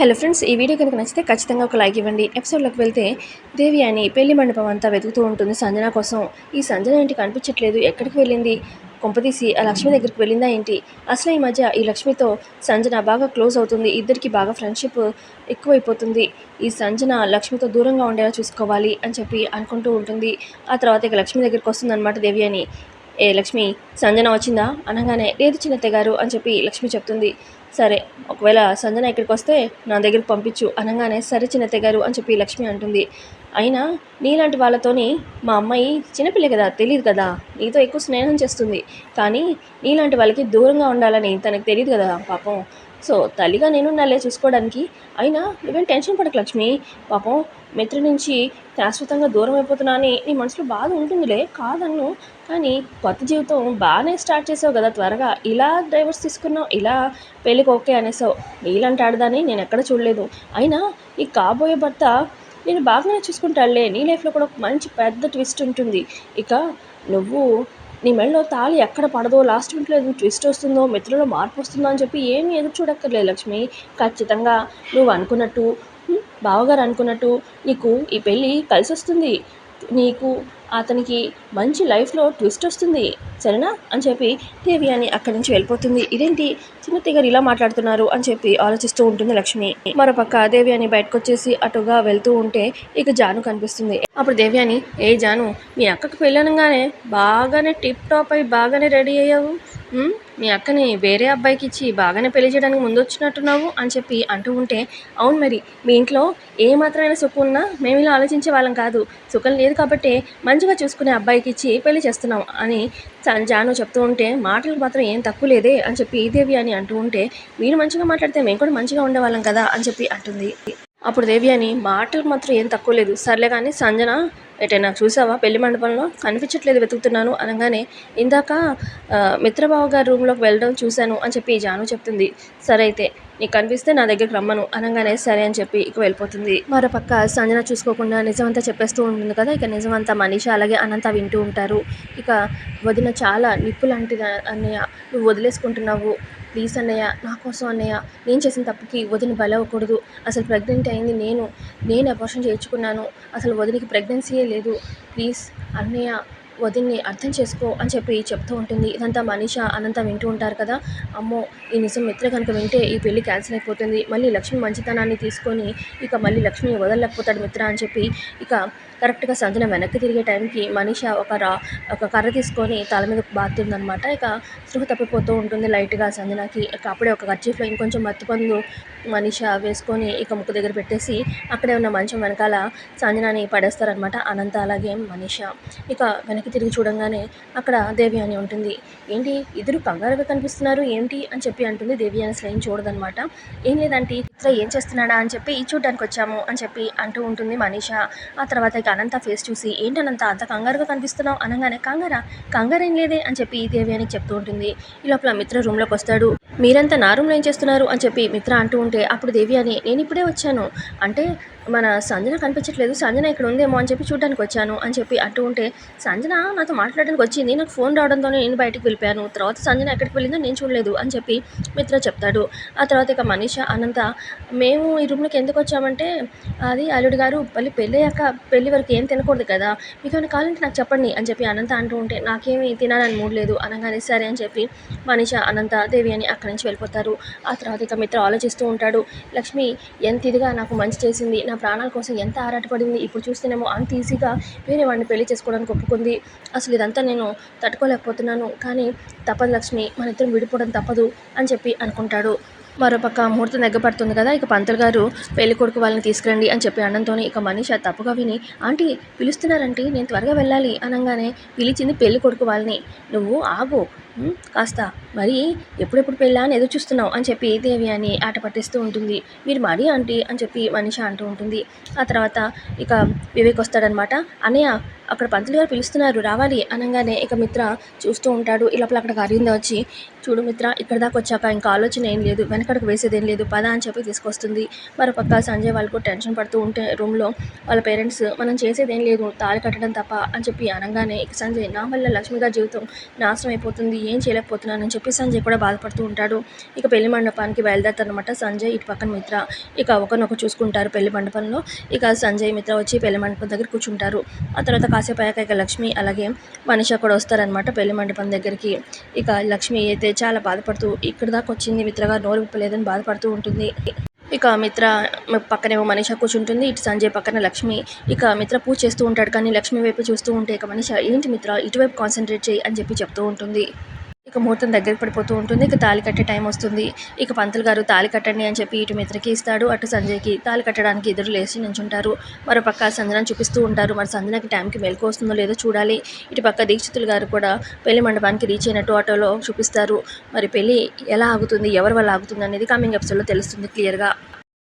Hello friends ఈ video కనుక నచ్చితే ఖచ్చితంగా ఒక లైక్ ఇవ్వండి. ఎపిసోడ్లోకి వెళ్తే దేవి అని పెళ్ళి మండపం అంతా వెతుకుతూ ఉంటుంది సంజన కోసం. ఈ సంజన ఏంటి కనిపించట్లేదు? ఎక్కడికి వెళ్ళింది? కొంపతీసి ఆ లక్ష్మి దగ్గరికి వెళ్ళిందా ఏంటి? అసలు ఈ మధ్య ఈ లక్ష్మితో సంజన బాగా క్లోజ్ అవుతుంది. ఇద్దరికి బాగా ఫ్రెండ్షిప్ ఎక్కువైపోతుంది. ఈ సంజన లక్ష్మితో దూరంగా ఉండేలా చూసుకోవాలి అని చెప్పి అనుకుంటూ ఉంటుంది. ఆ తర్వాత ఇక లక్ష్మి దగ్గరికి వస్తుందన్నమాట దేవి అని. ఏ లక్ష్మి సంజన వచ్చిందా? అనగానే లేదు చిన్నత్త గారు అని చెప్పి లక్ష్మి చెప్తుంది. సరే ఒకవేళ సంజన ఇక్కడికి వస్తే నా దగ్గరికి పంపించు అనగానే సరే చిన్నత్త గారు అని చెప్పి లక్ష్మి అంటుంది. అయినా నీలాంటి వాళ్ళతోని మా అమ్మాయి చిన్నపిల్ల కదా తెలియదు కదా నీతో ఎక్కువ స్నేహం చేస్తుంది. కానీ నీలాంటి వాళ్ళకి దూరంగా ఉండాలని తనకు తెలియదు కదా పాపం. సో తల్లిగా నేను ఉండాలే చూసుకోవడానికి. అయినా నువ్వేం టెన్షన్ పడకు లక్ష్మి. పాపం మిత్రు నుంచి శాశ్వతంగా దూరం అయిపోతున్నా అని నీ మనసులో బాధ ఉంటుందిలే కాదన్ను. కానీ కొత్త జీవితం బాగానే స్టార్ట్ చేసావు కదా త్వరగా. ఇలా డ్రైవర్స్ తీసుకున్నావు ఇలా పెళ్ళికి ఓకే అనేసావు. నీలాంటి ఆడదాన్ని నేను ఎక్కడ చూడలేదు. అయినా ఈ కాబోయే భర్త నేను బాగానే చూసుకుంటాడులే. నీ లైఫ్లో కూడా ఒక మంచి పెద్ద ట్విస్ట్ ఉంటుంది. ఇక నువ్వు నీ మెడలో తాళి ఎక్కడ పడదో లాస్ట్ మినిట్లో ఏదో ట్విస్ట్ వస్తుందో మిత్రులో మార్పు వస్తుందో అని చెప్పి ఏమీ ఎదురు చూడక్కర్లేదు లక్ష్మి. ఖచ్చితంగా నువ్వు అనుకున్నట్టు బావగారు అనుకున్నట్టు నీకు ఈ పెళ్ళి కలిసి వస్తుంది నీకు అతనికి మంచి లైఫ్లో ట్విస్ట్ వస్తుంది సరేనా? అని చెప్పి దేవి అని అక్కడి నుంచి వెళ్ళిపోతుంది. ఇదేంటి? చిన్నతి గారు ఇలా మాట్లాడుతున్నారు అని చెప్పి ఆలోచిస్తూ ఉంటుంది లక్ష్మి. మరోపక్క దేవి అని బయటకు వచ్చేసి అటుగా వెళ్తూ ఉంటే ఇక జాను కనిపిస్తుంది. అప్పుడు దేవి అని ఏ జాను మీ అక్కకి పెళ్ళనగానే బాగానే టిప్ టాప్ అయి బాగానే రెడీ అయ్యావు. మీ అక్కని వేరే అబ్బాయికి ఇచ్చి బాగానే పెళ్ళి చేయడానికి ముందు వచ్చినట్టున్నావు అని చెప్పి అంటూ ఉంటే అవును మరి మీ ఇంట్లో ఏ మాత్రమైన సుఖం ఉన్నా మేము ఇలా ఆలోచించే వాళ్ళం కాదు. సుఖం లేదు కాబట్టి మంచిగా చూసుకునే అబ్బాయికి ఇచ్చి పెళ్ళి చేస్తున్నాం అని జాను చెప్తూ ఉంటే మాటలు మాత్రం ఏం తక్కువ లేదే అని చెప్పి దేవి అని అంటూ ఉంటే మీరు మంచిగా మాట్లాడితే మేము కూడా మంచిగా ఉండేవాళ్ళం కదా అని చెప్పి అంటుంది. అప్పుడు దేవి అని మాటలు మాత్రం ఏం తక్కువ లేదు. సర్లే కానీ సంజన ఎటైనా చూసావా? పెళ్ళి మండపంలో? కనిపించట్లేదు వెతుకుతున్నాను అనగానే ఇందాక ఆ, మిత్రబావ గారి రూమ్లోకి వెళ్ళడం చూశాను అని చెప్పి జాను చెప్తుంది. సరే అయితే నీకు కనిపిస్తే నా దగ్గరికి రమ్మను అనగానే సరే అని చెప్పి ఇక వెళ్ళిపోతుంది. మరోపక్క సంజన చూసుకోకుండా నిజమంతా చెప్పేస్తూ ఉంటుంది కదా? ఇక నిజమంతా మనీష అలాగే అనంత వింటూ ఉంటారు. ఇక వదిన చాలా నిప్పు లాంటిది అన్నయ్య నువ్వు వదిలేసుకుంటున్నావు. ప్లీజ్ అన్నయ్య నా కోసం అన్నయ్య నేను చేసిన తప్పుకి వదిన బలవకూడదు. అసలు ప్రెగ్నెంట్ అయింది నేను నేను అబార్షన్ చేయించుకున్నాను. అసలు వదినకి ప్రెగ్నెన్సీయే లేదు. ప్లీజ్ అన్నయ్య వదిన్ని అర్థం చేసుకో అని చెప్పి చెప్తూ ఉంటుంది. ఇదంతా మనీష అనంత వింటూ ఉంటారు కదా. అమ్మో ఈ నిజం మిత్ర కనుక వింటే ఈ పెళ్ళి క్యాన్సిల్ అయిపోతుంది. మళ్ళీ లక్ష్మి మంచితనాన్ని తీసుకొని ఇక మళ్ళీ లక్ష్మి వదలలేకపోతాడు మిత్ర అని చెప్పి ఇక కరెక్ట్గా సంజన వెనక్కి తిరిగే టైంకి మనీష ఒక రా ఒక కర్ర తీసుకొని తల మీద బాతుందనమాట ఇక స్పృహ తప్పిపోతూ ఉంటుంది లైట్గా సంజనకి. ఇక అప్పుడే ఒక కర్చీఫ్లో ఇంకొంచెం మత్తుపందు మనీష వేసుకొని ఇక ముక్కు దగ్గర పెట్టేసి అక్కడే ఉన్న మంచం వెనకాల సంజనాని పడేస్తారనమాట అనంత అలాగే మనీష. ఇక వెనక్కి తిరిగి చూడంగానే అక్కడ దేవి అని ఉంటుంది. ఏంటి? ఇద్దరు కంగారుగా కనిపిస్తున్నారు. ఏంటి? అని చెప్పి అంటుంది దేవి అని చూడదనమాట ఏం లేదంటే ఇట్లా ఏం చేస్తున్నాడా అని చెప్పి చూడ్డానికి వచ్చాము అని చెప్పి అంటూ ఉంటుంది మనీష. ఆ తర్వాత ఇక అనంత ఫేస్ చూసి ఏంటి అనంత? అంత కంగారుగా కనిపిస్తున్నావు? అనగానే కంగారా? కంగారు ఏం లేదే అని చెప్పి దేవి అని చెప్తూ ఉంటుంది. ఈ లోపల మిత్ర రూమ్లోకి వస్తాడు. మీరంతా నా రూమ్లో ఏం చేస్తున్నారు అని చెప్పి మిత్ర అంటూ ఉంటే అప్పుడు దేవి అని నేను ఇప్పుడే వచ్చాను. అంటే మన సంజన కనిపించట్లేదు. సంజన ఇక్కడ ఉందేమో అని చెప్పి చూడడానికి వచ్చాను అని చెప్పి అంటూ ఉంటే సంజన నాతో మాట్లాడడానికి వచ్చింది. నాకు ఫోన్ రావడంతో నేను బయటకు వెళ్ళిపోయాను. తర్వాత సంజన ఎక్కడికి వెళ్ళిందో నేను చూడలేదు అని చెప్పి మిత్ర చెప్తాడు. ఆ తర్వాత ఇక మనీష అనంత మేము ఈ రూమ్లోకి ఎందుకు వచ్చామంటే అది అల్లుడు గారు మళ్ళీ పెళ్ళి అయ్యాక వరకు ఏం తినకూడదు కదా. మీకు ఏమైనా కావాలంటే నాకు చెప్పండి అని చెప్పి అనంత అంటూ ఉంటే నాకేమీ తినాలని మూడలేదు అనగానే సరే అని చెప్పి మనీష అనంత దేవి అని అక్కడ నుంచి వెళ్ళిపోతారు. ఆ తర్వాత ఇక మిత్ర ఆలోచిస్తూ ఉంటాడు లక్ష్మి ఎంత ఇదిగా నాకు మంచి చేసింది నా ప్రాణాల కోసం ఎంత ఆరాటపడింది ఇప్పుడు చూస్తేనేమో అంత ఈజీగా వేరే వాడిని పెళ్ళి చేసుకోవడానికి ఒప్పుకుంది. అసలు ఇదంతా నేను తట్టుకోలేకపోతున్నాను కానీ తప్పదు లక్ష్మి మన ఇద్దరం విడిపోవడం తప్పదు అని చెప్పి అనుకుంటాడు. మరోపక్క ముహూర్తం దగ్గర పడుతుంది కదా ఇక పంతులు గారు పెళ్ళి కొడుకు వాళ్ళని తీసుకురండి అని చెప్పి అన్నంతోనే ఇక అది తప్పుగా విని ఆంటీ పిలుస్తున్నారంటే నేను త్వరగా వెళ్ళాలి అనగానే పిలిచింది పెళ్ళి కొడుకు వాళ్ళని. నువ్వు ఆగు కాస్త మరి ఎప్పుడెప్పుడు పెళ్ళా అని ఎదురు చూస్తున్నావు? అని చెప్పి దేవి అని ఆట పట్టిస్తూ ఉంటుంది. మీరు మరీ ఆంటీ అని చెప్పి మనిషి అంటూ ఉంటుంది. ఆ తర్వాత ఇక వివేక్ వస్తాడనమాట. అన్నయ్య అక్కడ పంతులు గారు పిలుస్తున్నారు రావాలి అనగానే. ఇక మిత్ర చూస్తూ ఉంటాడు. ఈ లోపల అక్కడికి అరవింద వచ్చి చూడు మిత్ర ఇక్కడ దాకా వచ్చాక ఇంకా ఆలోచన ఏం లేదు. వెనకడకు వేసేది ఏం లేదు. పద అని చెప్పి తీసుకొస్తుంది. మరోపక్క సంజయ్ వాళ్ళకు టెన్షన్ పడుతూ ఉంటే రూమ్లో వాళ్ళ పేరెంట్స్ మనం చేసేది ఏం లేదు. తాళి కట్టడం తప్ప అని చెప్పి అనగానే. ఇక సంజయ్ నా వల్ల లక్ష్మి గారి జీవితం నాశనం అయిపోతుంది. ఏం చేయలేకపోతున్నానని చెప్పి సంజయ్ కూడా బాధపడుతూ ఉంటాడు. ఇక పెళ్ళి మండపానికి బయలుదేరతారనమాట సంజయ్ ఇటు పక్కన మిత్ర. ఇక ఒకరినొకరు చూసుకుంటారు పెళ్ళి మండపంలో. ఇక సంజయ్ మిత్ర వచ్చి పెళ్ళి మండపం దగ్గర కూర్చుంటారు. ఆ తర్వాత కాసేపు అయ్యాక ఇక లక్ష్మి అలాగే మనిషి కూడా వస్తారనమాట పెళ్ళి మండపం దగ్గరికి. ఇక లక్ష్మి అయితే చాలా బాధపడుతూ ఇక్కడ దాకా వచ్చింది మిత్రగా నోరు విప్పలేదని బాధపడుతూ ఉంటుంది. ఇక మిత్ర పక్కనే మనిషి కూర్చుంటుంది ఇటు సంజయ్ పక్కన లక్ష్మి. ఇక మిత్ర పూజ చేస్తూ ఉంటాడు కానీ లక్ష్మి వైపు చూస్తూ ఉంటే ఇక మనిషి ఏంటి మిత్ర ఇటువైపు కాన్సన్ట్రేట్ చేయి అని చెప్పి చెప్తూ ఉంటుంది. ఇక ముహూర్తం దగ్గరికి పడిపోతూ ఉంటుంది. ఇక తాళి కట్టే టైం వస్తుంది. ఇక పంతులు గారు తాళి కట్టండి అని చెప్పి ఇటు మిత్రకి ఇస్తాడు. అటు సంజయ్కి తాళి కట్టడానికి ఎదురు లేచి నించుంటారు. మరో పక్క సంజనాన్ని చూపిస్తూ ఉంటారు. మరి సంజనకి టైంకి మెలకు వస్తుందో లేదో చూడాలి. ఇటు పక్క దీక్షితులు గారు కూడా పెళ్ళి మండపానికి రీచ్ అయినట్టు ఆటోలో చూపిస్తారు. మరి పెళ్ళి ఎలా ఆగుతుంది? ఎవరి వల్ల ఆగుతుంది అనేది కమింగ్ ఎపిసోడ్లో తెలుస్తుంది క్లియర్గా